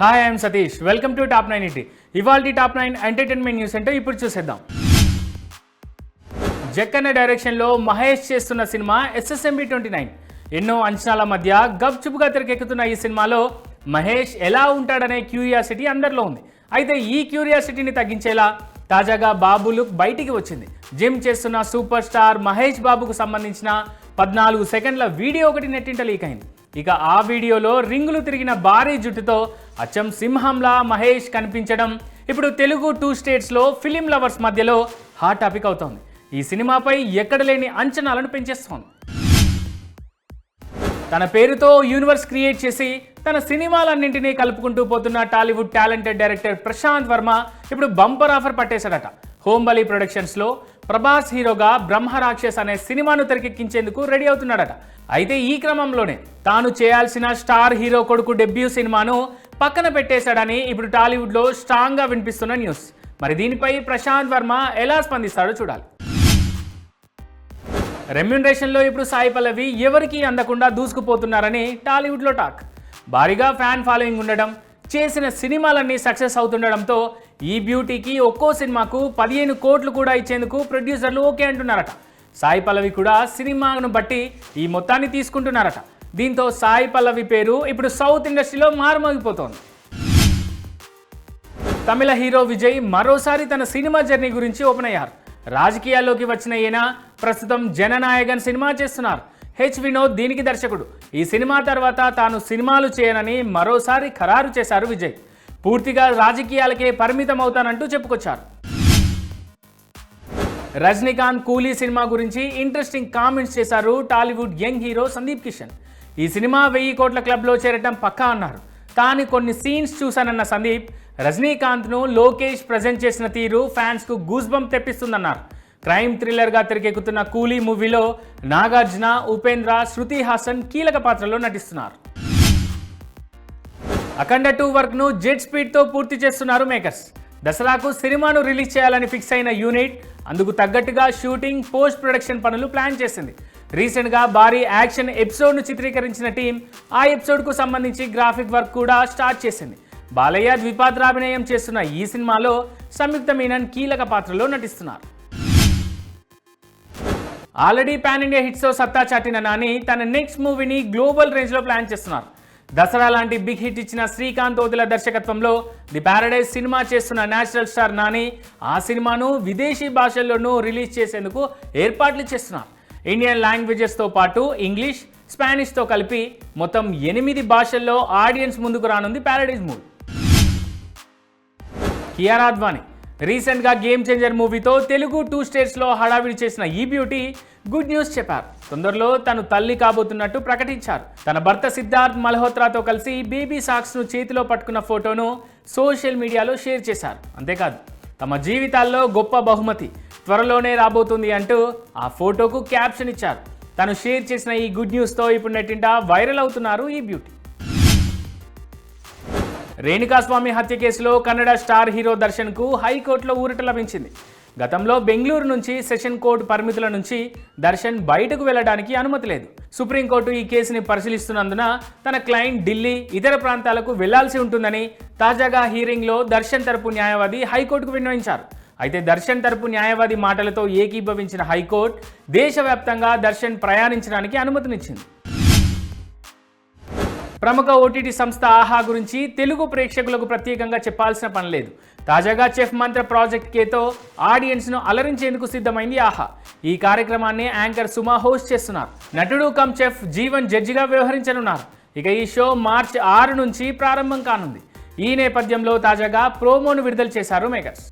Hi I'm Satish welcome to top nine ET ఇవాళ top nine entertainment news అంటే ఇప్పుడు చూసేద్దాం. జక్కన్న డైరెక్షన్లో మహేష్ చేస్తున్న సినిమా ఎస్ఎస్ఎంబి ట్వంటీ నైన్ ఎన్నో అంచనాల మధ్య గప్చుపుగా తెరకెక్కుతున్న ఈ సినిమాలో మహేష్ ఎలా ఉంటాడనే క్యూరియాసిటీ అందరిలో ఉంది. అయితే ఈ క్యూరియాసిటీని తగ్గించేలా తాజాగా బాబు లుక్ బయటికి వచ్చింది. జిమ్ చేస్తున్న సూపర్ స్టార్ మహేష్ బాబుకు సంబంధించిన పద్నాలుగు సెకండ్ల వీడియో ఒకటి నెట్టింట లీక్ అయింది. ఇక ఆ వీడియోలో రింగులు తిరిగిన భారీ జుట్టుతో అచ్చం సింహంలా మహేష్ కనిపించడం. ఇప్పుడు తెలుగు టూ స్టేట్స్లో ఫిలిం లవర్స్ మధ్యలో హాట్ టాపిక్ అవుతోంది. ఈ సినిమాపై ఎక్కడ లేని అంచనాలను పెంచేస్తోంది. తన పేరుతో యూనివర్స్ క్రియేట్ చేసి తన సినిమాలన్నింటినీ కలుపుకుంటూ పోతున్న Tollywood talented director Prashanth Varma ఇప్పుడు బంపర్ ఆఫర్ పట్టేశాడట. హోంబలి ప్రొడక్షన్స్లో ప్రభాస్ హీరోగా బ్రహ్మరాక్షస్ అనే సినిమాను తెరకెక్కించేందుకు రెడీ అవుతున్నాడట. అయితే ఈ క్రమంలోనే తాను చేయాల్సిన స్టార్ హీరో కొడుకు డెబ్యూ సినిమాను పక్కన పెట్టేశాడని ఇప్పుడు టాలీవుడ్లో స్ట్రాంగ్గా వినిపిస్తున్న న్యూస్. మరి దీనిపై ప్రశాంత్ వర్మ ఎలా స్పందిస్తాడో చూడాలి. రెమ్యునరేషన్లో ఇప్పుడు సాయి పల్లవి ఎవరికి అందకుండా దూసుకుపోతున్నారని టాలీవుడ్లో టాక్. భారీగా ఫ్యాన్ ఫాలోయింగ్ ఉండడం చేసిన సినిమాలన్నీ సక్సెస్ అవుతుండడంతో ఈ బ్యూటీకి ఒక్కో సినిమాకు పదిహేను కోట్లు కూడా ఇచ్చేందుకు ప్రొడ్యూసర్లు ఓకే అంటున్నారట. సాయి పల్లవి కూడా సినిమాను బట్టి ఈ మొత్తాన్ని తీసుకుంటున్నారట. దీంతో సాయి పల్లవి పేరు ఇప్పుడు సౌత్ ఇండస్ట్రీలో మారుమోగిపోతోంది. తమిళ హీరో విజయ్ మరోసారి తన సినిమా జర్నీ గురించి ఓపెన్ అయ్యారు. రాజకీయాల్లోకి వచ్చిన ఈయన ప్రస్తుతం జననాయకన్ సినిమా చేస్తున్నారు. హెచ్ వినోద్ దీనికి దర్శకుడు. ఈ సినిమా తర్వాత తాను సినిమాలు చేయనని మరోసారి ఖరారు చేశారు విజయ్. పూర్తిగా రాజకీయాలకే పరిమితం అవుతానంటూ చెప్పుకొచ్చారు. రజనీకాంత్ కూలీ సినిమా గురించి ఇంట్రెస్టింగ్ కామెంట్స్ చేశారు Tollywood young hero Sundeep Kishan. ఈ సినిమా వెయ్యి కోట్ల క్లబ్లో చేరటం పక్కా అన్నారు. కానీ కొన్ని సీన్స్ చూశానన్న సందీప్ రజనీకాంత్ను లోకేష్ ప్రజెంట్ చేసిన తీరు ఫ్యాన్స్కు గూస్ బంప్ తెప్పిస్తుందన్నారు. క్రైమ్ థ్రిల్లర్గా తెరకెక్కుతున్న కూలీ మూవీలో నాగార్జున ఉపేంద్ర శృతి హాసన్ కీలక పాత్రలో నటిస్తున్నారు. అఖండ టూ వర్క్ను జెట్ స్పీడ్తో పూర్తి చేస్తున్నారు మేకర్స్ దసరాకు సినిమాను రిలీజ్ చేయాలని ఫిక్స్ అయిన యూనిట్ అందుకు తగ్గట్టుగా షూటింగ్ పోస్ట్ ప్రొడక్షన్ పనులు ప్లాన్ చేసింది. రీసెంట్గా భారీ యాక్షన్ ఎపిసోడ్ను చిత్రీకరించిన టీం ఆ ఎపిసోడ్కు సంబంధించి గ్రాఫిక్ వర్క్ కూడా స్టార్ట్ చేసింది. బాలయ్య ద్విపాత్రాభినయం చేస్తున్న ఈ సినిమాలో సంయుక్త మీనన్ కీలక పాత్రలో నటిస్తున్నారు. ఆల్రెడీ పాన్ ఇండియా హిట్స్తో సత్తా చాటిన నాని తన నెక్స్ట్ మూవీని గ్లోబల్ రేంజ్లో ప్లాన్ చేస్తున్నారు. దసరా లాంటి బిగ్ హిట్ ఇచ్చిన శ్రీకాంత్ ఓదుల దర్శకత్వంలో ది ప్యారడైజ్ సినిమా చేస్తున్న నేచురల్ స్టార్ నాని ఆ సినిమాను విదేశీ భాషల్లోనూ రిలీజ్ చేసేందుకు ఏర్పాట్లు చేస్తున్నారు. ఇండియన్ లాంగ్వేజెస్తో పాటు ఇంగ్లీష్ స్పానిష్తో కలిపి మొత్తం ఎనిమిది భాషల్లో ఆడియన్స్ ముందుకు రానుంది ప్యారడైజ్ మూవీ. కియారా అద్వానీ రీసెంట్గా గేమ్ చేంజర్ మూవీతో తెలుగు టూ స్టేట్స్లో హడావిడి చేసిన ఈ బ్యూటీ గుడ్ న్యూస్ చెప్పారు. తొందరలో తను తల్లి కాబోతున్నట్టు ప్రకటించారు. తన భర్త సిద్ధార్థ్ మల్హోత్రాతో కలిసి బేబీ సాక్స్ను చేతిలో పట్టుకున్న ఫోటోను సోషల్ మీడియాలో షేర్ చేశారు. అంతేకాదు తమ జీవితాల్లో గొప్ప బహుమతి త్వరలోనే రాబోతుంది అంటూ ఆ ఫోటోకు క్యాప్షన్ ఇచ్చారు. తను షేర్ చేసిన ఈ గుడ్ న్యూస్తో ఇప్పుడు నెట్టింట వైరల్ అవుతున్నారు ఈ బ్యూటీ. రేణుకాస్వామి హత్య కేసులో కన్నడ స్టార్ హీరో దర్శన్కు హైకోర్టులో ఊరట లభించింది. గతంలో బెంగళూరు నుంచి సెషన్ కోర్టు పరిమితుల నుంచి దర్శన్ బయటకు వెళ్ళడానికి అనుమతి లేదు. సుప్రీంకోర్టు ఈ కేసుని పరిశీలిస్తున్నందున తన క్లయింట్ ఢిల్లీ ఇతర ప్రాంతాలకు వెళ్ళాల్సి ఉంటుందని తాజాగా హీరింగ్లో దర్శన్ తరపు న్యాయవాది హైకోర్టుకు విన్నవించారు. అయితే దర్శన్ తరపు న్యాయవాది మాటలతో ఏకీభవించిన హైకోర్టు దేశవ్యాప్తంగా దర్శన్ ప్రయాణించడానికి అనుమతినిచ్చింది. ప్రముఖ ఓటీటీ సంస్థ ఆహా గురించి తెలుగు ప్రేక్షకులకు ప్రత్యేకంగా చెప్పాల్సిన పని లేదు. తాజాగా చెఫ్ మంత్ర ప్రాజెక్ట్ కేతో ఆడియన్స్ను అలరించేందుకు సిద్ధమైంది ఆహా. ఈ కార్యక్రమాన్ని యాంకర్ సుమా హోస్ట్ చేస్తున్నారు. నటుడు కమ్ చెఫ్ జీవన్ జడ్జిగా వ్యవహరించనున్నారు. ఇక ఈ షో మార్చి ఆరు నుంచి ప్రారంభం కానుంది. ఈ నేపథ్యంలో తాజాగా ప్రోమోను విడుదల చేశారు మేకర్స్